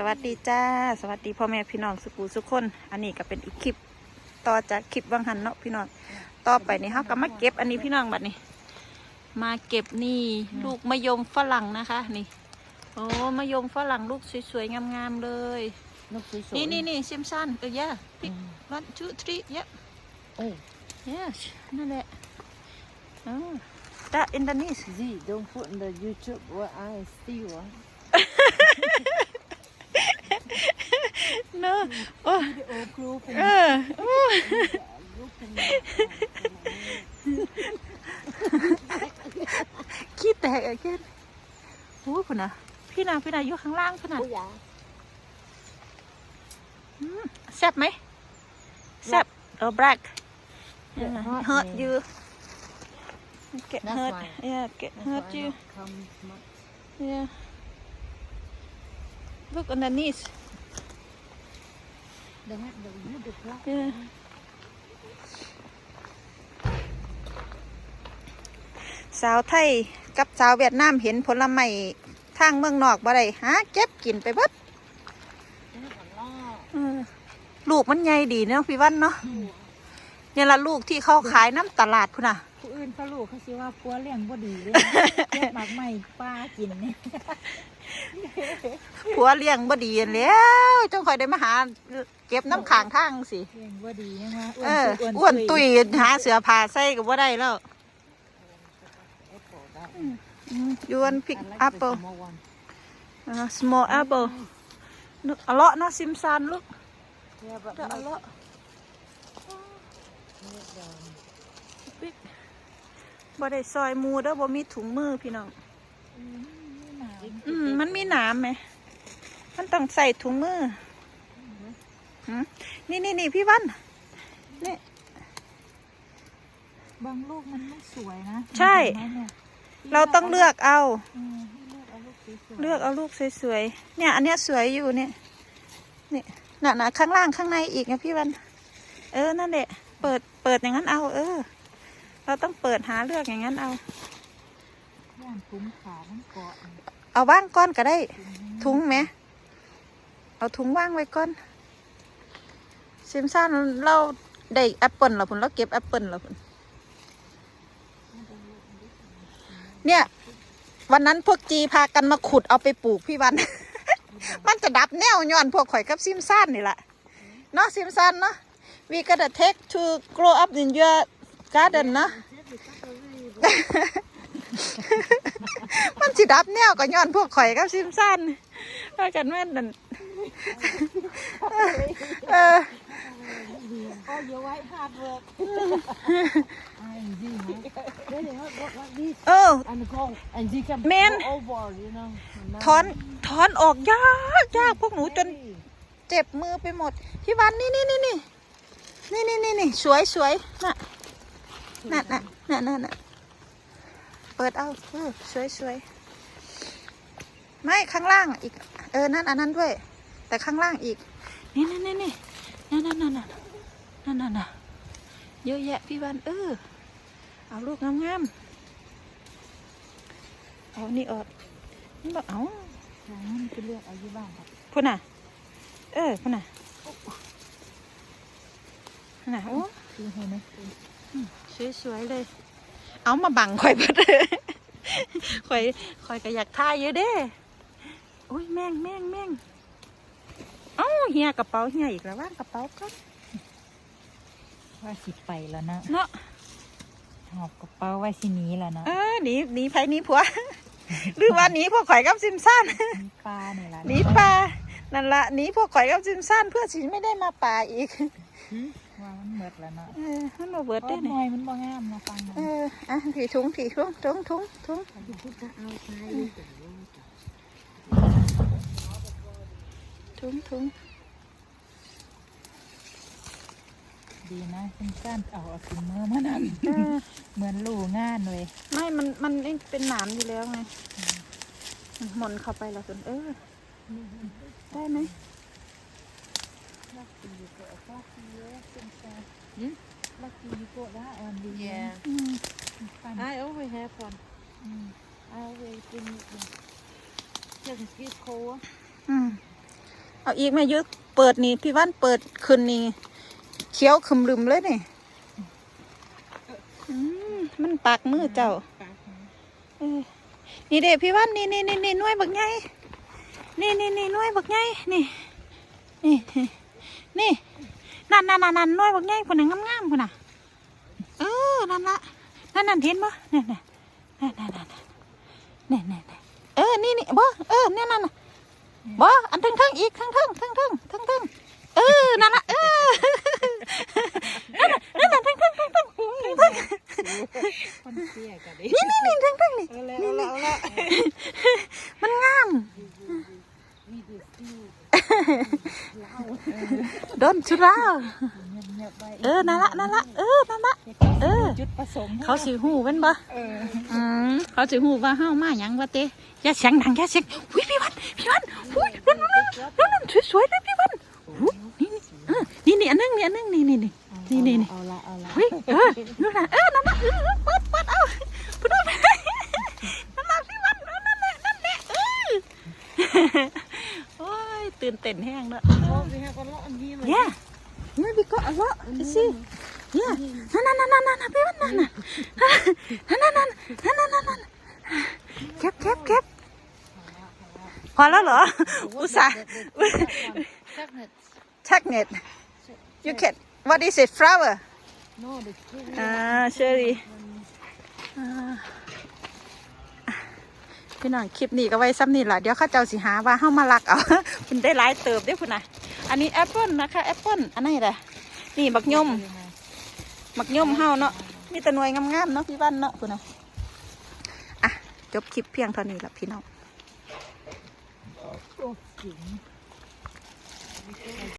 สวัสดีจ้า สวัสดีพ่อแม่พี่น้องสุกูสุกคน อันนี้ก็เป็นอีกคลิปต่อจากคลิปวังหันเนาะพี่น้องต่อไปนี่เขาก็มาเก็บอันนี้พี่น้องบัดนี้ มาเก็บนี่ลูกมะยมฝรั่งนะคะนี่โอ้มะยมฝรั่งลูกสวยๆงามๆเลยลูกสวยๆนี่นี่นี่ซิมซันเออ yeah อืม one two three yeah โอ้ yes นั่นแหละอ๋อ that in the knees Z don't put in the YouTube what I steal ah. เนอะโอ้เออโอ้ขี้แตกไอ้เกดโอ้คุณนะพี่นาพี่นาอยู่ข้างล่างคุณนะแซ่บไหมแซ่บเออแบล็กเฮิร์ตยูเกตเฮิร์ตเออเกตเฮิร์ตยู Yeah. Look on the knees. Underneath They have the wood the black Yeah. สาวไทยกับสาวเวียดนามเห็นผลไม้ทางเมืองนอกบ่ได้หาเก็บกินไปเบิด They have a lot. เออลูกมันใหญ่ดีเนาะพี่วันเนาะเนี่ยละลูกที่เขาขายน้ำตลาดพุ่นน่ะผู้อื่ นเขาลูกเขาสิว่าปัวเลี้ยงบ่ดีเลยเก็บหมากไม้ป้ากินนี่ผัวเลี้ยงบ่ดีนั่นแหล้วจังคอยได้มาหาเก็บน้ำขางทางสิเลี้ยงบ่ดียังว่าเอออ้วนตุยหาเสือผ้าใส่ก็บ่ได้แล้ว Apple, that ยวนพิก I like แอป the เปิล small one. small apple นึกอร่อยเนาะซิมซานลูก Yeah, but จะอ not ร่อย not the บิ๊ก บ่ได้ซอยหมูเด้อบ่มีถุงมือพี่น้อง อืมมันมีหนามไหม มันต้องใส่ถุงมือหืมนี่นี่นี่พี่วันนี่ บางลูกมันไม่สวยนะใช่ เห็นไหมเนี่ยเราต้องเลือกเอา อืมให้เลือกเอาลูกสวยๆเลือกเอาลูกสวยๆ เนี่ย อันเนี้ยสวยอยู่เนี่ย นี่น่ะน่ะข้างล่างข้างในอีกนะพี่วัน เออ นั่นแหละ เปิด เปิดอย่างนั้นเอา เออ เราต้องเปิดหาเลือกอย่างนั้นเอา ย่านถุงขาทั้งเกาะเอาว่างก้อนก็ได้ถุงไหม เอาถุงว่างไว้ก่อนซิมซันเราได้แอปเปิลเหรอพุ่นเราเก็บแอปเปิลเหรอพุ่นเนี่ย วันนั้นพวกจีพากันมาขุดเอาไปปลูกพี่วัน มันจะดับแนวย้อนพวกข่อยกับซิมซันนี่แหละเนาะซิมซันเนาะ we gotta take to grow up in your garden เนาะ มันสิดับแนวก็ย้อนพวกข่อยกับซิมซันพากันแม่นนั่นเออ Oh, your wife hard work. I see, huh? They they have work like this เออ and go and you can Man. go over, you know. ถอนถอนออกยากยากพวกหนูจน เจ็บมือไปหมด พี่วันนี่นี่นี่นี่นี่นี่นี่นี่สวยสวยน่ะ น่ะน่ะน่ะน่ะน่ะเปิดเอาเออสวยสวยไม่ข้างล่างอีก เออ นั่นอันนั้นด้วย แต่ข้างล่างอีก นี่นี่นี่นี่นั่นนั่นนั่นนั่นนั่นนั่นน่ะเยอะแยะพี่วันเออ เอาลูกงามๆเอานี่ออกนี่บอกเอาทางนั้นไปเลือกเอาอยู่บ้านครับพุ่นน่ะ เออพุ่นน่ะพุ่นน่ะโอ้คือเห็นไหม สวยๆเลย เอามาบังข่อยเบิดเลยข่อยข่อยก็อยากทายเยอะเด้โอ้ยแม่งแม่งแม่งเอ้าเฮียกระเป๋าเฮียอีกแล้วว่างกระเป๋าก็ว่าสิไปแล้วนะเนาะหอบกระเป๋าไว้สิหนี้แล้วนะเออหนีหนีไผหนีผัว หรือว่าหนีพวกข่อยกับซิมซันมีปลาเนี่ยละหนีป่านั่นละหนีพวกข่อยกับซิมซันเพื่อสิไม่ได้มาป่าอีก ว่ามันหมดแล้วเนาะเออมันมาเบิดก็ได้หเนี่ยน่อยมันบ่งามนะฟังนะเอออะถีถุงถีถุงถุงถุงถุงถุงถุงดีนะเป็นก้านเอาเอาถุงมือมานั่นเออเหมือนลู่งานเลยไม่ มัน มันนี่เป็นหนามอยู่แล้วไง มันหมนเข้าไปแล้วจนเออ ได้ไหม Lucky you got a coffee, yeah, since, uh, Lucky you got that one, did you? Yeah. อืม Fun. I always have one. Mm. I always bring it in. Just it's cold. อืมเอาอีกแม่ยุเปิดนี่ พี่วันเปิดคืนนี่เขียวขมรึมเลยนี่อืมมันปากมือเจ้า เออนี่เด็กพี่วันนี่นี่นี่นี่หน่วยบักไงนี่นี่นี่หน่วยบักไงนี่นี่ นั่นนั่นนั่นนั่นหน่วยบักไงคนน่ะงามๆคนน่ะเออนั่นละนั่นนั่นเห็นปะนี่นี่นั่นนั่นนั่นนี่นี่นี่เออนี่นี่บ่เออเนี่ยนั่นน่ะบ่อันทั้งทั้งอีกทั้งทั้งทั้งทั้งทั้งทั้งเออนั่นละเออนั่นน่ะนั่นน่ะทั้งทั้งทั้งทั้งทั้งคนเตี้ยกันดินี่นี่นี่ทั้งทั้งนี่เอาละเอาละเอาละมันงาม มีดูซิวเล่า โดนชุราเงียบๆไปเออนั่นละนั่นละเออนั่นละเออจุดประสงค์เขาสิหูเป็นบ่เอออืมเขาสิหูว่าเฮามาหยังวะเต้อย่าเสียงดังอย่าเสียงอุ้ยพี่วันพี่วันอุ้ยนั่นนั่นนั่นนั่นสวยๆเลยพี่วันอุ้ยนี่นี่เออนี่นี่อันนึงนี่อันนึงนี่นี่นี่นี่นี่นี่เอาละเอาละเฮ้ยเออนู่นน่ะเออนั่นน่ะเออเปิดเปิดเอาเปิดเอาไปนั่นน่ะพี่วันเออนั่นแหละนั่นแหละเออโอ้ย ตื่นเต้นแห้งเนอะโอ้ยฮะก็เลาะอันนี้เลย Yeah. Yeah, we got a lot to see. Yeah. No, no, no, no, no, no, baby, no, no. No, no, no, no, no, no, no. เก็บเก็บเก็บพอแล้วเหรอ อุตส่าห์ชักเน็ต check net you can what is it flower no the cherry อ่า cherry อ่า พี่น้องคลิปนี้ก็ไว้ซ้ำนี่แหละเดี๋ยวข้าเจ้าสิหาว่าเฮามาลักเอาคุณได้หลายเติบเด้คุณนะอันนี้แอปเปิลนะคะแอปเปิลอันนี้แหละนี่บักยมมักยมเฮาเนาะมีแต่หน่วยงามๆเนาะพี่บ้านเนาะคุณนะอะจบคลิปเพียงเท่านี้ละพี่น้อง